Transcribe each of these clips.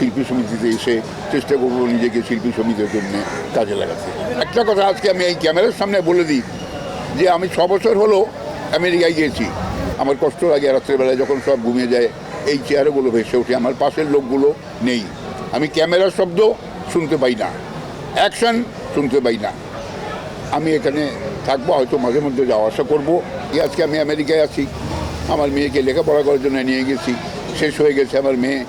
শিল্পী সমিতিতে এসে চেষ্টা করব নিজেকে শিল্পী সমিতির জন্য কাজে লাগাতে। একটা কথা আজকে আমি এই ক্যামেরার সামনে বলে দিই যে আমি ছ বছর হলো আমেরিকায় গিয়েছি। আমার কষ্ট লাগে রাত্রেবেলায় যখন সব ঘুমিয়ে যায়, এই চেয়ারগুলো ভেসে ওঠে। আমার পাশের লোকগুলো নেই। আমি ক্যামেরার শব্দ শুনতে পাই না। অ্যাকশন শুনতে পাই না। আমি এখানে থাকব, হয়তো মাঝে মধ্যে যাওয়া আসা করব। আজকে আমি আমেরিকায় আছি। আমার মেয়েকে লেখাপড়া করার জন্য নিয়ে গেছি। শেষ হয়ে গেছে আমার মেয়ে।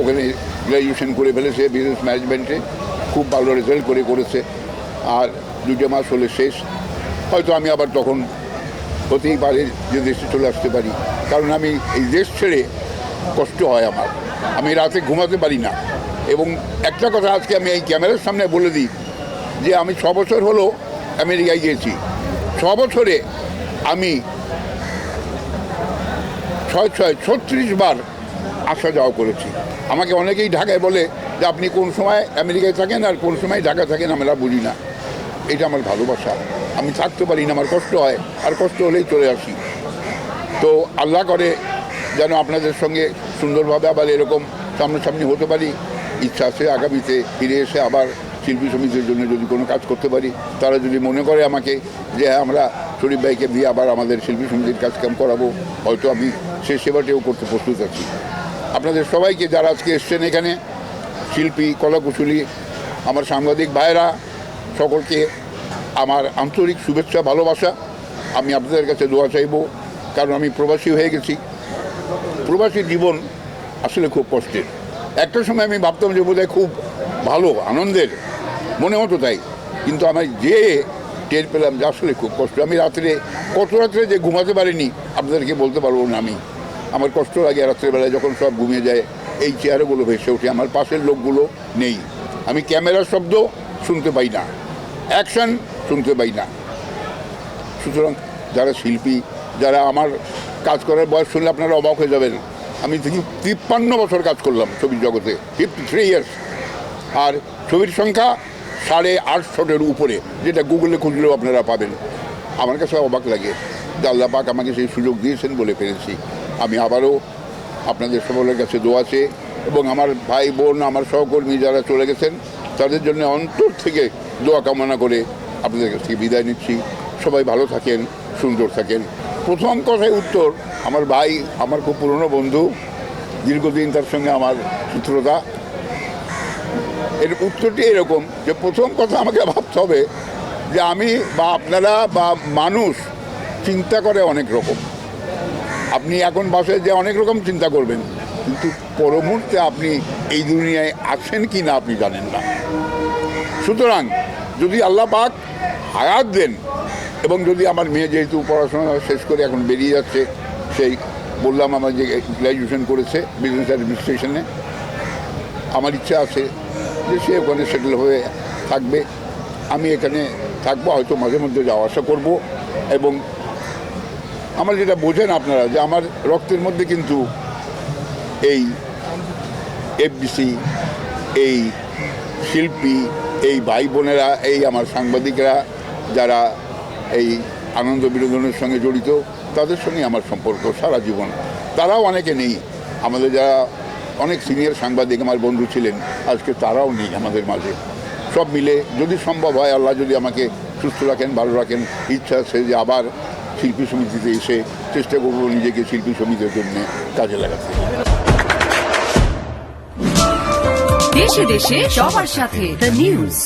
ওখানে গ্র্যাজুয়েশন করে ফেলেছে বিজনেস ম্যানেজমেন্টে খুব ভালো রেজাল্ট করে করেছে। আর দুটো মাস হলে শেষ। হয়তো আমি আবার তখন হতেই পারে যে দেশে চলে আসতে পারি। কারণ আমি এই দেশ ছেড়ে কষ্ট হয় আমার। আমি রাতে ঘুমাতে পারি না। এবং একটা কথা আজকে আমি এই ক্যামেরার সামনে বলে দিই, যে আমি ছ বছর হলো আমেরিকায় গিয়েছি। ছ বছরে আমি ছয় ছয়, ছত্রিশ বার আসা যাওয়া করেছি। আমাকে অনেকেই ঢাকায় বলে যে, আপনি কোন সময় আমেরিকায় থাকেন আর কোন সময় ঢাকা থাকেন আমরা বুঝি না। এটা আমার ভালোবাসা। আমি থাকতে পারি না, আমার কষ্ট হয়। আর কষ্ট হলেই চলে আসি। তো আল্লাহ করে যেন আপনাদের সঙ্গে সুন্দরভাবে আবার এরকম সামনাসামনি হতে পারি। ইচ্ছা আছে আগামীতে ফিরে এসে আবার শিল্পী সমিতির জন্য যদি কোনো কাজ করতে পারি। তারা যদি মনে করে আমাকে যে হ্যাঁ আমরা শরীফ ভাইকে দিয়ে আবার আমাদের শিল্পী সমিতির কাজ কাম করাবো। হয়তো আমি সে সেবাটিও করতে প্রস্তুত আছি। আপনাদের সবাইকে যারা আজকে এসছেন এখানে, শিল্পী, কলাকুশলী, আমার সাংবাদিক ভাইয়েরা, সকলকে আমার আন্তরিক শুভেচ্ছা, ভালোবাসা। আমি আপনাদের কাছে দোয়া চাইব, কারণ আমি প্রবাসী হয়ে গেছি। প্রবাসী জীবন আসলে খুব কষ্টের। একটা সময় আমি ভাবতাম যে বোধহয় খুব ভালো, আনন্দের, মনে হতো তাই। কিন্তু আমি যে টের পেলাম যে আসলে খুব কষ্ট। আমি রাত্রে, কত রাত্রে যে ঘুমাতে পারিনি, আপনাদেরকে বলতে পারব না আমি। আমার কষ্ট লাগে রাত্রেবেলায় যখন সব ঘুমিয়ে যায়, এই চেয়ারগুলো ভেসে ওঠে। আমার পাশের লোকগুলো নেই। আমি ক্যামেরার শব্দ শুনতে পাই না। অ্যাকশন শুনতে পাই না। সুতরাং যারা শিল্পী, যারা আমার কাজ করার বয়স শুনলে আপনারা অবাক হয়ে যাবেন। আমি তিপ্পান্ন বছর কাজ করলাম ছবির জগতে ফিফটি থ্রি ইয়ার্স আর ছবির সংখ্যা সাড়ে আটশোটের উপরে, যেটা গুগলে খুঁজলেও আপনারা পাবেন। আমার কাছে অবাক লাগে। যে আল্লাহ পাক আমাকে সেই সুযোগ দিয়েছেন বলে পেরেছি। আমি আবারও আপনাদের সকলের কাছে দোয়াছে এবং আমার ভাই বোন, আমার সহকর্মী যারা চলে গেছেন, তাদের জন্য অন্তর থেকে দোয়া কামনা করে আপনাদের কাছ থেকে বিদায় নিচ্ছি। সবাই ভালো থাকেন, সুন্দর থাকেন। প্রথম কথায় উত্তর, আমার ভাই, আমার খুব পুরনো বন্ধু, দীর্ঘদিন তার সঙ্গে আমার সূত্রতা এর উত্তরটি এরকম যে প্রথম কথা আমাকে ভাবতে হবে যে আমি বা আপনারা বা মানুষ চিন্তা করে অনেক রকম। আপনি এখন বাসায় যে অনেক রকম চিন্তা করবেন, কিন্তু পর মুহূর্তে আপনি এই দুনিয়ায় আছেন কি না আপনি জানেন না। সুতরাং যদি আল্লাহ পাক হায়াত দেন, এবং যদি আমার মেয়ে যেহেতু পড়াশোনা শেষ করে এখন বেরিয়ে যাচ্ছে, সেই বললাম আমার যে গ্র্যাজুয়েশন করেছে বিজনেস অ্যাডমিনিস্ট্রেশনে আমার ইচ্ছা আছে যে সে ওখানে সেটেল হয়ে থাকবে। আমি এখানে থাকব, হয়তো মাঝে মধ্যে যাওয়া আসা করব, এবং আমার যেটা বোঝেন আপনারা, যে আমার রক্তের মধ্যে কিন্তু এই এফবিসি, এই শিল্পী, এই ভাই বোনেরা, এই আমার সাংবাদিকরা যারা এই আনন্দ বিনোদনের সঙ্গে জড়িত, তাদের সঙ্গে আমার সম্পর্ক সারা জীবন। তারাও অনেকে নেই। আমাদের যারা অনেক সিনিয়র সাংবাদিক আমার বন্ধু ছিলেন, আজকে তারাও নেই আমাদের মাঝে। সব মিলে যদি সম্ভব হয়, আল্লাহ যদি আমাকে সুস্থ রাখেন, ভালো রাখেন, ইচ্ছা আছে যে আবার শিল্পী সমিতিতে এসে চেষ্টা করব নিজেকে শিল্পী সমিতির জন্য কাজে লাগাতে। দেশে দেশে সবার সাথে দ্য নিউজ